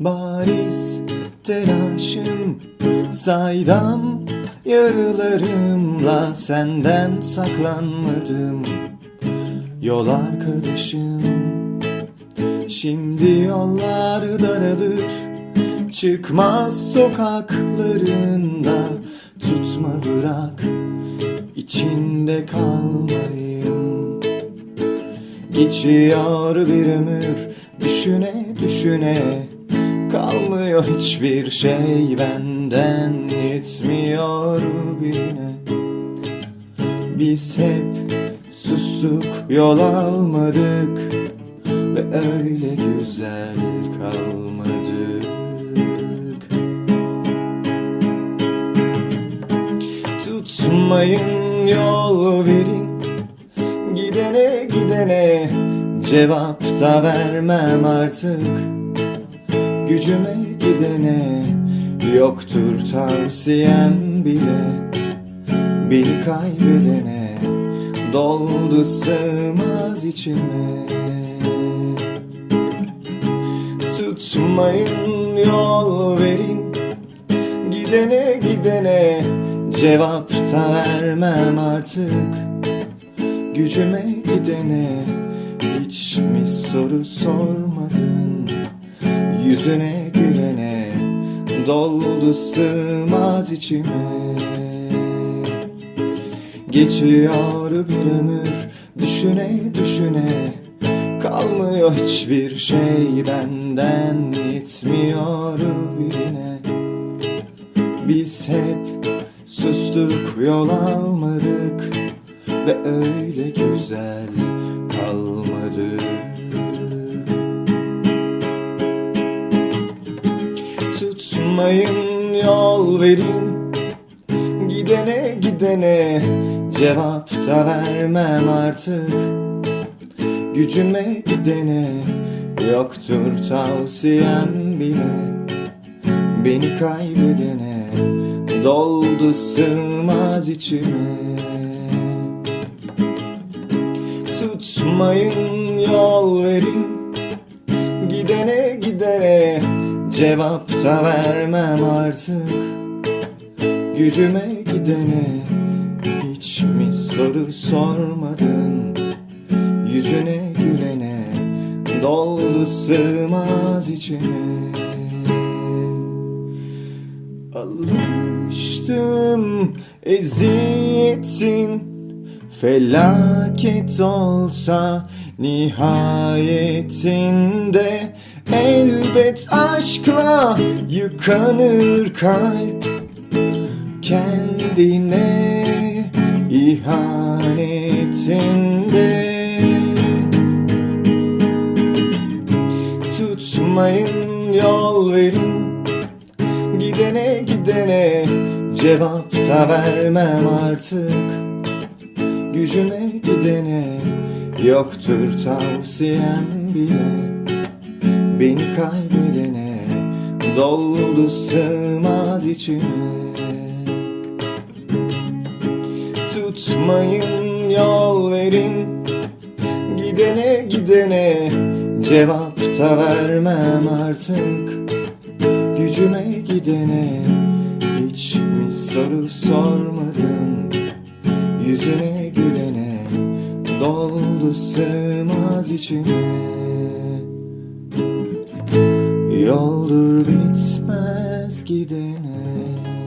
Bariz telaşım saydam yarılarımla senden saklanmadım. Yol arkadaşım Şimdi yollar daralır. Çıkmaz sokaklarında Tutma bırak içinde kalmayayım. Geçiyor bir ömür Düşüne düşüne Kalmıyor hiçbir şey benden Yetmiyor birine Biz hep sustuk yol almadık Ve öyle güzel kalmadık. Tutmayın yol verin Gidene gidene Cevap da vermem artık Gücüme gidene Yoktur tavsiyem bile. Beni kaybedene Doldu sığmaz içime. Tutmayın yol verin Gidene gidene Cevap da vermem artık. Gücüme gidene Hiç mi soru sormadın Yüzüne gülene Doldu sığmaz içime. Geçiyor bir ömür Düşüne düşüne. Kalmıyor hiçbir şey benden Yetmiyor birine. Biz hep sustuk yol almadık Ve öyle güzel kalmadık Tutmayın yol verin. Gidene gidene Cevap da vermem artık. Gücüme gidene Yoktur tavsiyem bile. Beni kaybedene Doldu sığmaz içime. Tutmayın yol verin. Gidene gidene Cevap da vermem artık. Gücüme gidene Hiç mi soru sormadın? Yüzüne gülene Doldu sığmaz içime Alıştım eziyetin Felaket olsa nihayetinde Elbet aşkla yıkanır kalp. Kendine ihanetinde Tutmayın yol verin. Gidene gidene Cevap da vermem artık. Gücüme gidene Yoktur tavsiyem bile Beni kaybedene Doldu sığmaz içime. Tutmayın yol verin Gidene gidene Cevap da vermem artık. Gücüme gidene Hiç mi soru sormadın Yüzüne gülene Doldu sığmaz içime Yoldur bitmez gidene.